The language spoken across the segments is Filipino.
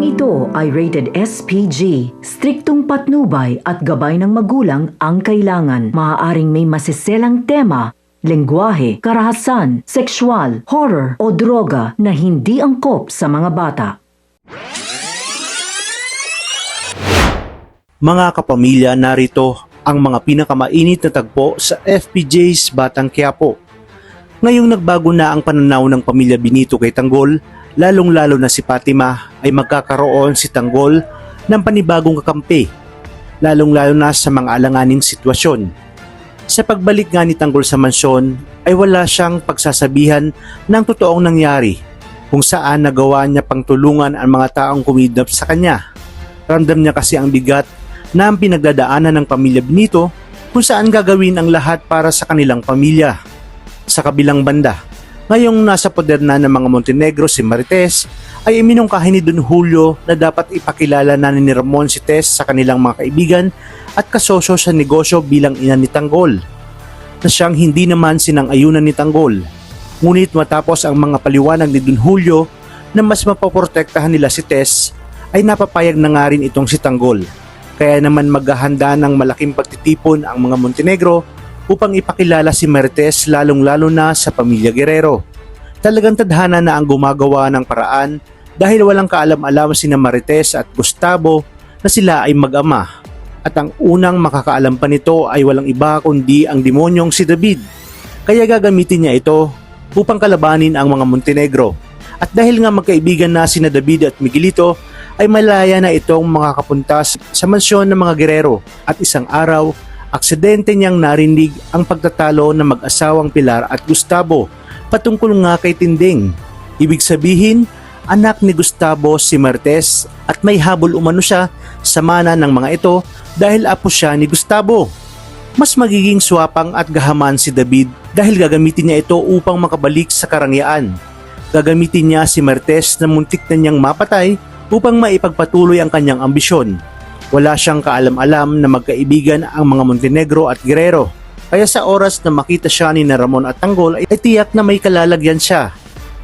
Programang ito ay rated SPG. Striktong patnubay at gabay ng magulang ang kailangan. Maaaring may masiselang tema, lengguwahe, karahasan, sexual, horror o droga na hindi angkop sa mga bata. Mga kapamilya, narito ang mga pinakamainit na tagpo sa FPJ's Batang Quiapo. Ngayong nagbago na ang pananaw ng pamilya Benito kay Tanggol, lalong-lalo na si Fatima ay magkakaroon si Tanggol ng panibagong kakampi, lalong-lalo na sa mga alanganing sitwasyon. Sa pagbalik nga ni Tanggol sa mansyon ay wala siyang pagsasabihan ng totoong nangyari kung saan nagawa niya pang tulungan ang mga taong kumidnap sa kanya. Ramdam niya kasi ang bigat na ang pinagdadaanan ng pamilya Benito kung saan gagawin ang lahat para sa kanilang pamilya. Sa kabilang banda, ngayong nasa poder na ng mga Montenegro si Marites ay iminungkahi ni Don Julio na dapat ipakilala na ni Ramon si Tess sa kanilang mga kaibigan at kasosyo sa negosyo bilang ina ni Tanggol na siyang hindi naman sinang-ayunan ni Tanggol. Ngunit matapos ang mga paliwanag ni Don Julio na mas mapoprotektahan nila si Tess ay napapayag na nga rin itong si Tanggol. Kaya naman maghahanda ng malaking pagtitipon ang mga Montenegro upang ipakilala si Marites lalong-lalo na sa pamilya Guerrero. Talagang tadhana na ang gumagawa ng paraan dahil walang kaalam-alam sina Marites at Gustavo na sila ay mag-ama. At ang unang makakaalam pa nito ay walang iba kundi ang demonyong si David. Kaya gagamitin niya ito upang kalabanin ang mga Montenegro. At dahil nga magkaibigan na sina David at Miguelito, ay malaya na itong makakapunta sa mansyon ng mga Guerrero at isang araw, aksidente niyang narinig ang pagtatalo ng mag-asawang Pilar at Gustavo patungkol nga kay Tinding. Ibig sabihin, anak ni Gustavo si Martes at may habol umano siya sa mana ng mga ito dahil apo siya ni Gustavo. Mas magiging swapang at gahaman si David dahil gagamitin niya ito upang makabalik sa karangyaan. Gagamitin niya si Martes na muntik na niyang mapatay upang maipagpatuloy ang kanyang ambisyon. Wala siyang kaalam-alam na magkaibigan ang mga Montenegro at Guerrero. Kaya sa oras na makita siya ni Ramon at Tanggol ay tiyak na may kalalagyan siya.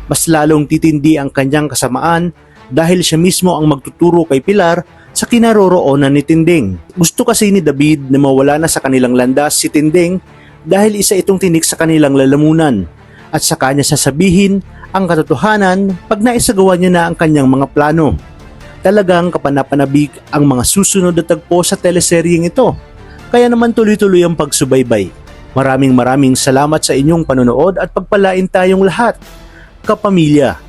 Mas lalong titindi ang kanyang kasamaan dahil siya mismo ang magtuturo kay Pilar sa kinaroroonan ni Tinding. Gusto kasi ni David na mawala na sa kanilang landas si Tinding dahil isa itong tinik sa kanilang lalamunan at sa kanya sasabihin ang katotohanan pag naisagawa niya na ang kanyang mga plano. Talagang kapanapanabik ang mga susunod na tagpo sa teleseryeng ito. Kaya naman tuloy-tuloy ang pagsubaybay. Maraming maraming salamat sa inyong panonood at pagpalain tayong lahat. Kapamilya,